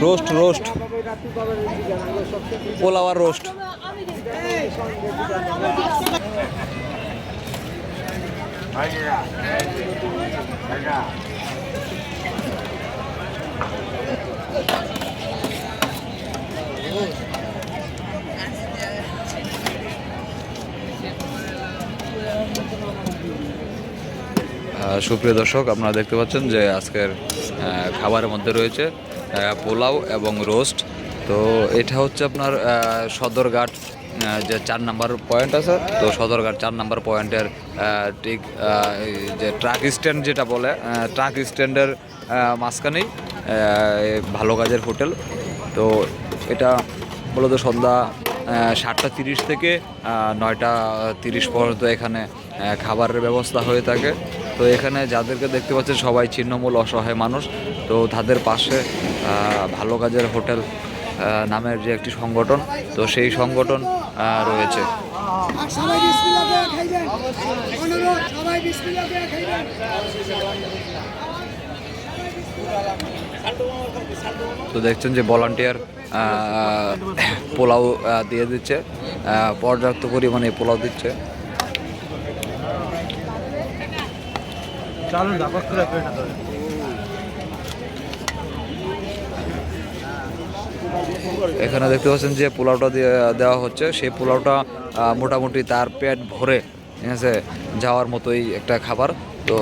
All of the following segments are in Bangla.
রোস্ট রোস্ট পোলাও আর রোস্ট আহ, সুপ্রিয় দর্শক, আপনারা দেখতে পাচ্ছেন যে আজকের খাবারের মধ্যে রয়েছে পোলাও এবং রোস্ট। তো এটা হচ্ছে আপনার সদরঘাট যে চার নাম্বার পয়েন্ট আছে, তো সদরঘাট চার নাম্বার পয়েন্টের ঠিক যে ট্রাক স্ট্যান্ড যেটা বলে ট্রাক স্ট্যান্ডের মাঝখানেই ভালো কাজের হোটেল। তো এটা মূলত সন্ধ্যা সাতটা তিরিশ থেকে নয়টা তিরিশ পর্যন্ত এখানে খাবারের ব্যবস্থা হয়ে থাকে। তো এখানে যাদেরকে দেখতে পাচ্ছেন সবাই ছিন্নমূল অসহায় মানুষ। তো তাদের পাশে ভালো কাজের হোটেল নামের যে একটি সংগঠন তো সেই সংগঠন রয়েছে। তো দেখছেন যে ভলান্টিয়ার পোলাও দিয়ে দিচ্ছে। পর্যাপ্ত পরিমাণে পোলাও দিচ্ছে। এখানে দেখতে পাচ্ছেন যে পোলাওটা দেওয়া হচ্ছে। সেই পোলাওটা মোটামুটি তার পেট ভরে, ঠিক আছে, যাওয়ার মতোই একটা খাবার। তো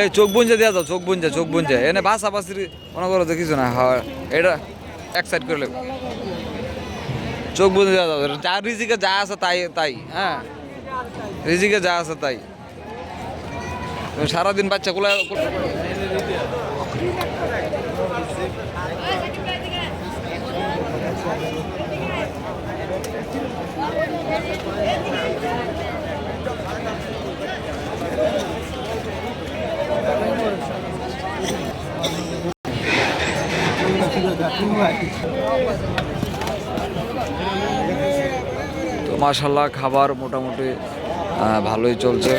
এই, চোখ বুঞ্জে দেওয়া যাও, চোখ বুঞ্জে চোখ বুঞ্জে। এনে বাসা বাসির মনে করো কিছু না, হয়, এটা এক সাইড করে নেব চোখ বুঝে দেওয়া যাবে যা রিজিকে যা আছে তাই তাই হ্যাঁ? রিজিকে যা আছে তাই। সারাদিন বাচ্চা গুলা তো মাশাল্লাহ খাবার মোটামুটি ভালোই চলছে।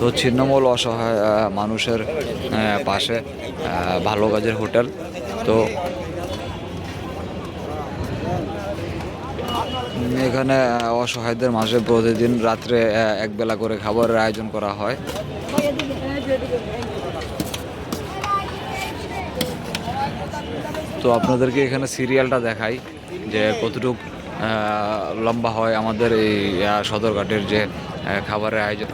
তো ছিন্নমূল অসহায় মানুষের পাশে ভালো কাজের হোটেল। তো এখানে অসহায়দের মাঝে প্রতিদিন রাত্রে একবেলা করে খাবারের আয়োজন করা হয়। তো আপনাদেরকে এখানে সিরিয়ালটা দেখাই, যে কতটুক লম্বা হয় আমাদের এই সদরঘাটের যে খাবারের আয়োজন।